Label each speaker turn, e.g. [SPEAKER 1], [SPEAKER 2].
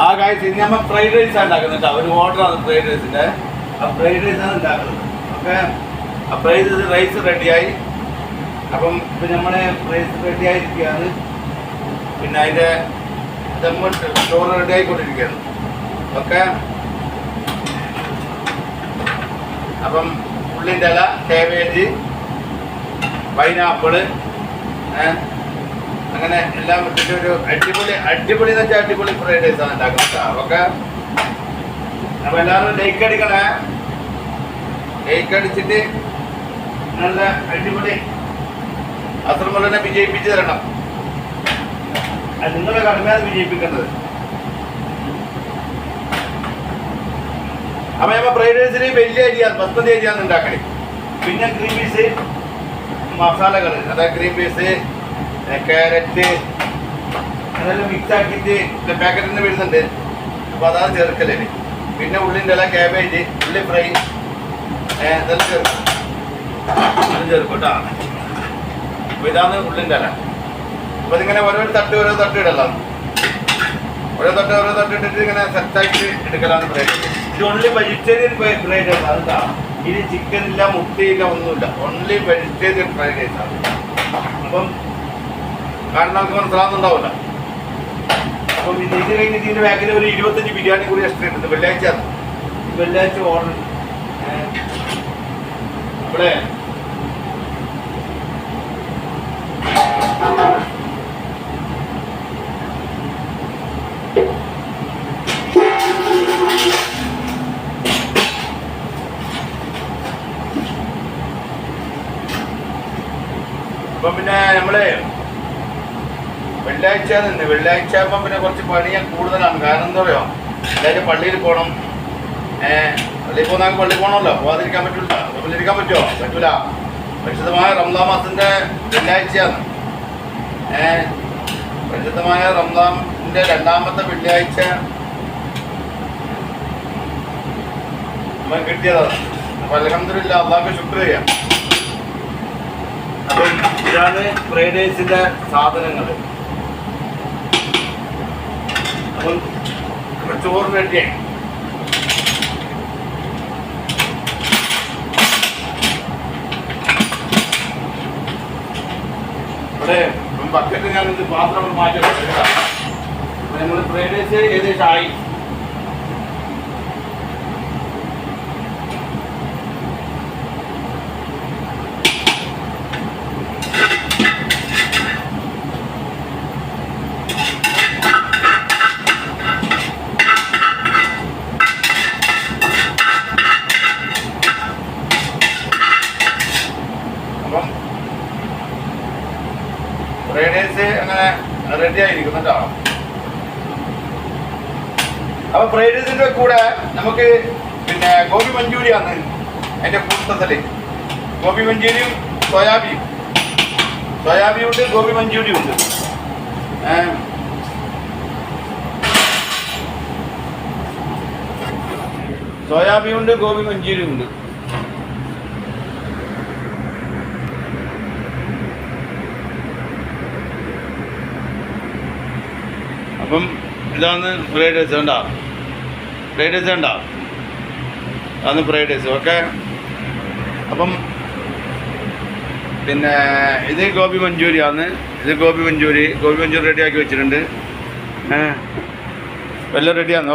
[SPEAKER 1] ആ കാഴ്ച നമ്മൾ ഫ്രൈഡ് ആണ് ഉണ്ടാക്കുന്നത് കേട്ടോ. ഒരു ഓർഡറാണ് ഫ്രൈഡ് റൈസിന്റെ ആ ഫ്രൈഡ് റൈസ് ആണ് ഉണ്ടാക്കുന്നത്. ഓക്കെ? ആ ഫ്രൈഡ് റൈസ് റെഡിയായി അപ്പം ഇപ്പം നമ്മുടെ റൈസ് റെഡി ആയിരിക്കുകയാണ്. പിന്നെ അതിന്റെ ദമ്മ റെഡി ആയിക്കൊണ്ടിരിക്കുകയാണ്. ഓക്കെ? അപ്പം ഉള്ളിന്റെ ഇല കാബേജ് പൈനാപ്പിൾ ഏഹ് അങ്ങനെ എല്ലാം ഇട്ടിട്ട് ഒരു അടിപൊളി അടിപൊളി എന്ന് വെച്ചാൽ അടിപൊളി ഫ്രൈഡ് റൈസ് ആണ് ഉണ്ടാക്കുന്നത് അതൊക്കെ അപ്പൊ എല്ലാവരും ലൈക്ക് അടിക്കണേ ലൈക്ക് അടിച്ചിട്ട് നല്ല അടിപൊളി അത്രമുള്ള വിജയിപ്പിച്ച് തരണം. നിങ്ങളുടെ കടമയാണ് വിജയിപ്പിക്കുന്നത് അപ്പൊ നമ്മ ഫ്രൈഡ് റൈസിന് വലിയ അരിയാണ് ബസ്മതി അരിയാണ് ഉണ്ടാക്കണേ പിന്നെ ഗ്രീൻ പീസ് മസാലകൾ അതായത് ഗ്രീൻ പീസ് ക്യാരറ്റ് അതെല്ലാം മിക്സ് ആക്കിയിട്ട് പാക്കറ്റിൽ നിന്ന് വരുന്നുണ്ട്. അപ്പോൾ അതാണ് ചേർക്കൽ. പിന്നെ ഉള്ളിന്റെ എല്ലാം ക്യാബേജ് ഉള്ളി ഫ്രൈ ഇതെല്ലാം ചേർക്കും. അതും ചേർക്കും കേട്ടോ. അപ്പോൾ ഇതാണ് ഉള്ളിന്റെ ഇല അപ്പോൾ ഇതിങ്ങനെ ഓരോ തട്ട് ഓരോ തട്ട് ഇടലാണ് ഓരോ തട്ട് ഓരോ തട്ട് ഇട്ടിട്ട് ഇങ്ങനെ സെറ്റാക്കി എടുക്കലാണ് ഫ്രൈ ഇത് ഓൺലി വെജിറ്റേറിയൻ ഫ്രൈഡ് റൈസ് അതാ ഇത് ചിക്കൻ ഇല്ല മുട്ടയില്ല ഒന്നുമില്ല. ഓൺലി വെജിറ്റേറിയൻ റൈസ് ആണ് അപ്പം കാരണം നമുക്ക് മനസ്സിലാകുന്നുണ്ടാവില്ല അപ്പം ഇത് കഴിഞ്ഞ് ഇതിന്റെ ബാക്കിൽ ഒരു ഇരുപത്തഞ്ച് ബിരിയാണി കൂടി എക്സ്ട്രാ ഉണ്ട് വെള്ളിയാഴ്ച വെള്ളിയാഴ്ച ഓർഡർ ഇവിടെ. പിന്നെ നമ്മൾ വെള്ളിയാഴ്ച നിന്ന് വെള്ളിയാഴ്ച ആകുമ്പോൾ പിന്നെ കുറച്ച് പണി ഞാൻ കൂടുതലാണ്. കാരണം എന്താ പറയുക എല്ലാവരും പള്ളിയിൽ പോകണം പള്ളിയിൽ പോകുന്ന പള്ളി പോകണമല്ലോ പോകാതിരിക്കാൻ പറ്റില്ല പള്ളിയിരിക്കാൻ പറ്റുമോ പറ്റൂല. പരിശുദ്ധമായ റംസാൻ മാസത്തിന്റെ വെള്ളിയാഴ്ചയാണ്. പരിശുദ്ധമായ റംസാന്റെ രണ്ടാമത്തെ വെള്ളിയാഴ്ച കിട്ടിയതാണ് അപ്പം അലഹമില്ല അള്ളാഹ് ശുക്ർ ചെയ്യാം. അപ്പം ഇതാണ് ഫ്രൈഡേസിന്റെ സാധനങ്ങൾ അപ്പം ചോറ് റെഡിയായി ഇവിടെ ബക്കറ്റ് ഞാൻ ഇത് പാത്രം മാറ്റി നമ്മൾ ഫ്രൈഡ് ഏകദേശം ആയി. ഫ്രൈഡ് അങ്ങനെ റെഡി ആയിരിക്കും അപ്പൊ ഫ്രൈഡ് കൂടെ നമുക്ക് പിന്നെ ഗോപി മഞ്ചൂരി ആണ് അതിന്റെ കൂട്ടത്തിൽ ഗോപി മഞ്ചൂരിയും സോയാബിയും സോയാബി ഉണ്ട് ഗോപി മഞ്ചൂരിയും ഉണ്ട്. ഏഹ് സോയാബി ഉണ്ട് ഗോപി മഞ്ചൂരിയും ഉണ്ട്. അപ്പം ഇതാണ് ഫ്രൈഡ് റൈസ് വേണ്ട ഫ്രൈഡ് റൈസ് വേണ്ട അതാണ് ഫ്രൈഡ് റൈസ് ഓക്കെ അപ്പം പിന്നെ ഇത് ഗോപി മഞ്ചൂരി ആണ് ഇത് ഗോപി മഞ്ചൂരി. ഗോപി മഞ്ചൂരി റെഡിയാക്കി വെച്ചിട്ടുണ്ട്. എല്ലാം റെഡിയാണ് ഓക്കെ